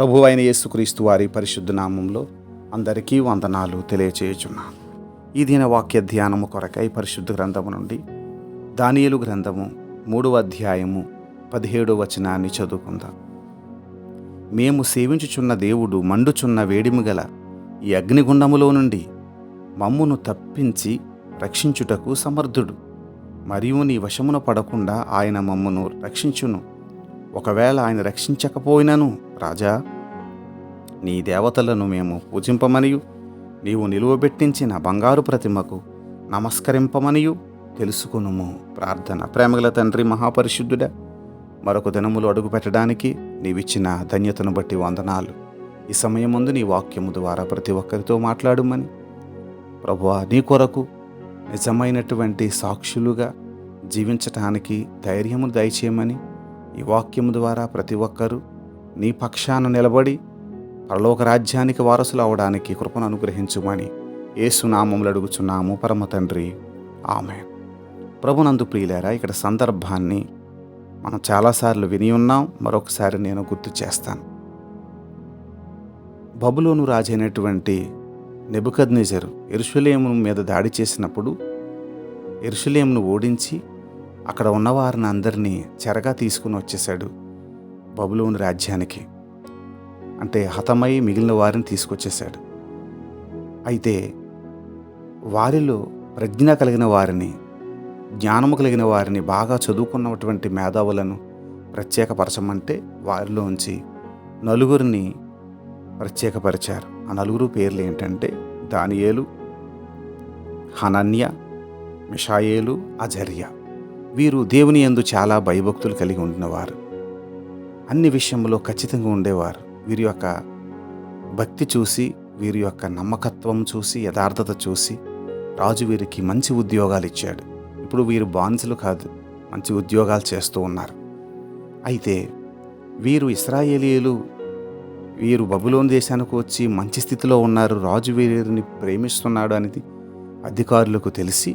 ప్రభు అయిన యేసుక్రీస్తు వారి పరిశుద్ధ నామంలో అందరికీ వందనాలు తెలియచేయుచున్నాను ఈ దిన వాక్య ధ్యానము కొరకై పరిశుద్ధ గ్రంథము నుండి దానియలు గ్రంథము మూడవ అధ్యాయము పదిహేడవ వచనాన్ని చదువుకుందాం. మేము సేవించుచున్న దేవుడు మండుచున్న వేడిమి గల ఈ అగ్నిగుండములో నుండి మమ్మును తప్పించి రక్షించుటకు సమర్థుడు. మరియు నీ వశమున పడకుండా ఆయన మమ్మును రక్షించును. ఒకవేళ ఆయన రక్షించకపోయినను రాజా నీ దేవతలను మేము పూజింపమనియు. నీవు నిలువబెట్టించిన బంగారు ప్రతిమకు నమస్కరింపమనియు. తెలుసుకునుము ప్రార్థన ప్రేమగల తండ్రి మహాపరిశుద్ధుడా మరొక దినములు అడుగుపెట్టడానికి నీవిచ్చిన ధన్యతను బట్టి వందనాలు. ఈ సమయం ముందు నీ వాక్యము ద్వారా ప్రతి ఒక్కరితో మాట్లాడుమని. ప్రభువా నీ కొరకు నిజమైనటువంటి సాక్షులుగా జీవించటానికి ధైర్యము దయచేయమని ఈ వాక్యము ద్వారా ప్రతి ఒక్కరూ నీ పక్షాన నిలబడి పరలోక రాజ్యానికి వారసులు అవడానికి కృపను అనుగ్రహించుమని ఏసునామములు అడుగుచున్నాము. పరమ తండ్రి. ఆమె ప్రభునందు ప్రియులేరా ఇక్కడ సందర్భాన్ని మనం చాలాసార్లు విని ఉన్నాం మరొకసారి నేను గుర్తు చేస్తాను. బబులోను రాజైనటువంటి నెబుకద్నేజరు ఎరుషులేమును మీద దాడి చేసినప్పుడు ఎరుషులేమును ఓడించి అక్కడ ఉన్నవారిని అందరినీ చెరగా తీసుకుని వచ్చేశాడు. బబులోని రాజ్యానికి. అంటే హతమై మిగిలిన వారిని తీసుకొచ్చేశాడు. అయితే వారిలో ప్రజ్ఞ కలిగిన వారిని జ్ఞానము కలిగిన వారిని బాగా చదువుకున్నటువంటి మేధావులను ప్రత్యేకపరచమంటే వారిలోంచి నలుగురిని ప్రత్యేకపరిచారు. ఆ నలుగురు పేర్లు ఏంటంటే దానియేలు హనన్య మిషాయేలు అజర్య. వీరు దేవుని యందు చాలా భయభక్తులు కలిగి ఉండినవారు. అన్ని విషయంలో ఖచ్చితంగా ఉండేవారు. వీరి యొక్క భక్తి చూసి వీరి యొక్క నమ్మకత్వం చూసి యథార్థత చూసి రాజు వీరికి మంచి ఉద్యోగాలు ఇచ్చాడు. ఇప్పుడు వీరు బానిసలు కాదు మంచి ఉద్యోగాలు చేస్తూ ఉన్నారు. అయితే వీరు ఇస్రాయేలీలు వీరు బబులోన్ దేశానికి వచ్చి మంచి స్థితిలో ఉన్నారు రాజు వీరిని ప్రేమిస్తున్నాడు అనేది అధికారులకు తెలిసి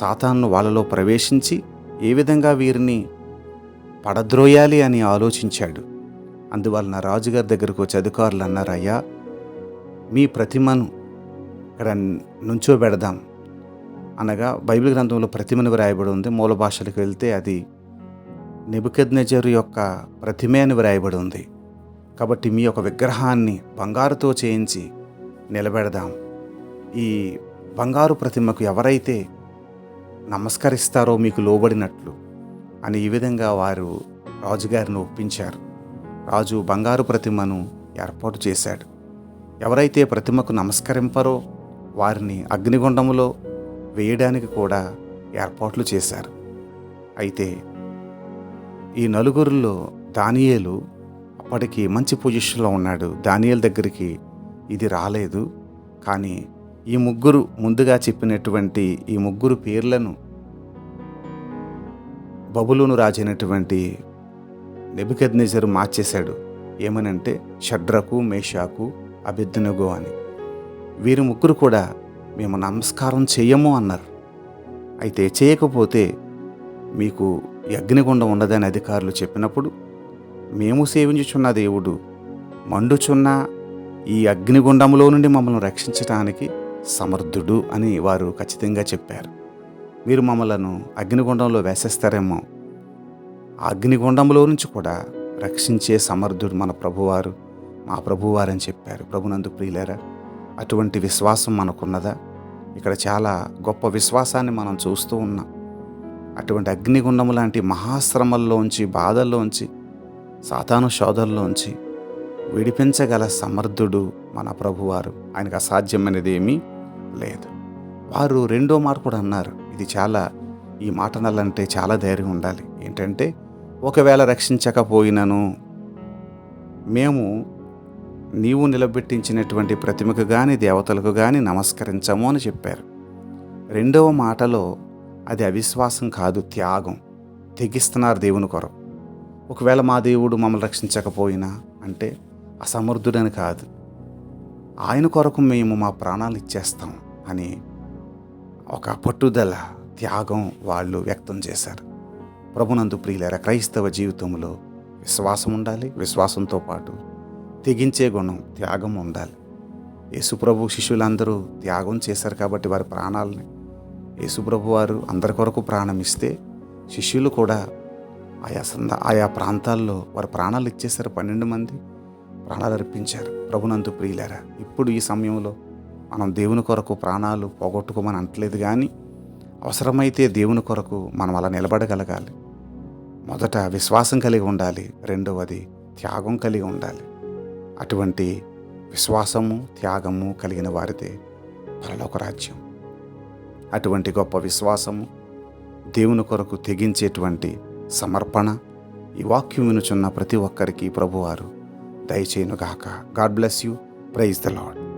సాతాన్ను వాళ్ళలో ప్రవేశించి ఏ విధంగా వీరిని పడద్రోయాలి అని ఆలోచించాడు. అందువలన రాజుగారి దగ్గరకు వచ్చి అధికారులు అన్నారు మీ ప్రతిమను ఇక్కడ నుంచోబెడదాం. అనగా బైబిల్ గ్రంథంలో ప్రతిమను వ్రాయబడి ఉంది. మూల భాషలకు వెళ్తే అది నెబుకెద్నెజరు యొక్క ప్రతిమే అని వ్రాయబడి ఉంది. కాబట్టి మీ యొక్క విగ్రహాన్ని బంగారుతో చేయించి నిలబెడదాం. ఈ బంగారు ప్రతిమకు ఎవరైతే నమస్కరిస్తారో మీకు లోబడినట్లు. అని ఈ విధంగా వారు రాజుగారిని ఒప్పించారు. రాజు బంగారు ప్రతిమను ఏర్పాటు చేశాడు. ఎవరైతే ప్రతిమకు నమస్కరింపరో వారిని అగ్నిగుండములో వేయడానికి కూడా ఏర్పాట్లు చేశారు. అయితే ఈ నలుగురిలో దానియేలు అప్పటికి మంచి పొజిషన్లో ఉన్నాడు. దానియేల్ దగ్గరికి ఇది రాలేదు. కానీ ఈ ముగ్గురు ముందుగా చెప్పినటువంటి ఈ ముగ్గురు పేర్లను బబులోను రాజైనటువంటి నెబుకెద్నెజరు మార్చేశాడు. ఏమనంటే షడ్రకు మేషాకు అభిద్నగో అని. వీరు ముగ్గురు కూడా మేము నమస్కారం చెయ్యము అన్నారు. అయితే చేయకపోతే మీకు అగ్నిగుండం ఉండదని అధికారులు చెప్పినప్పుడు మేము సేవించుచున్న దేవుడు మండుచున్న ఈ అగ్నిగుండంలో నుండి మమ్మల్ని రక్షించడానికి సమర్థుడు అని వారు ఖచ్చితంగా చెప్పారు. మీరు మమ్మలను అగ్నిగుండంలో వేసేస్తారేమో. ఆ అగ్నిగుండంలో నుంచి కూడా రక్షించే సమర్థుడు మన ప్రభువారు మా ప్రభువారని చెప్పారు ప్రభునందు ప్రియులరా. అటువంటి విశ్వాసం మనకున్నదా? ఇక్కడ చాలా గొప్ప విశ్వాసాన్ని మనం చూస్తూ ఉన్నాం. అటువంటి అగ్నిగుండము లాంటి మహాశ్రమల్లోంచి బాధల్లోంచి సాతాను శోధల్లోంచి విడిపించగల సమర్థుడు మన ప్రభువారు. ఆయనకు అసాధ్యమైనది ఏమీ లేదు. వారు రెండో మాట కూడా అన్నారు. ఇది చాలా ఈ మాట నల్లంటే చాలా ధైర్యం ఉండాలి. ఏంటంటే ఒకవేళ రక్షించకపోయినను మేము నీవు నిలబెట్టించినటువంటి ప్రతిమకు కానీ దేవతలకు కానీ నమస్కరించము అని చెప్పారు. రెండవ మాటలో అది అవిశ్వాసం కాదు త్యాగం. తెగిస్తున్నారు దేవుని కొరకు. ఒకవేళ మా దేవుడు మమ్మల్ని రక్షించకపోయినా అంటే అసమర్థుడని కాదు. ఆయన కొరకు మేము మా ప్రాణాలు ఇచ్చేస్తాం అని ఒక పట్టుదల త్యాగం వాళ్ళు వ్యక్తం చేశారు. ప్రభునందు ప్రియులర క్రైస్తవ జీవితంలో విశ్వాసం ఉండాలి విశ్వాసంతో పాటు తెగించే గుణం త్యాగం ఉండాలి. యేసుప్రభు శిష్యులందరూ త్యాగం చేశారు కాబట్టి వారి ప్రాణాలని యేసుప్రభు వారు అందరి కొరకు ప్రాణం ఇస్తే శిష్యులు కూడా ఆయా సంద ఆయా ప్రాంతాల్లో వారి ప్రాణాలు ఇచ్చేశారు పన్నెండు మంది ప్రాణాలు అర్పించారు. ప్రభునందు ప్రియులారా ఇప్పుడు ఈ సమయంలో మనం దేవుని కొరకు ప్రాణాలు పోగొట్టుకోమని అంటలేదు కానీ అవసరమైతే దేవుని కొరకు మనం అలా నిలబడగలగాలి. మొదట విశ్వాసం కలిగి ఉండాలి. రెండవది త్యాగం కలిగి ఉండాలి. అటువంటి విశ్వాసము త్యాగము కలిగిన వారిదే పరలోక రాజ్యం. అటువంటి గొప్ప విశ్వాసము దేవుని కొరకు తెగించేటువంటి సమర్పణ ఈ వాక్యం వినుచున్న ప్రతి ఒక్కరికి ప్రభువారు దయచేయునుగాక. God bless you. Praise the Lord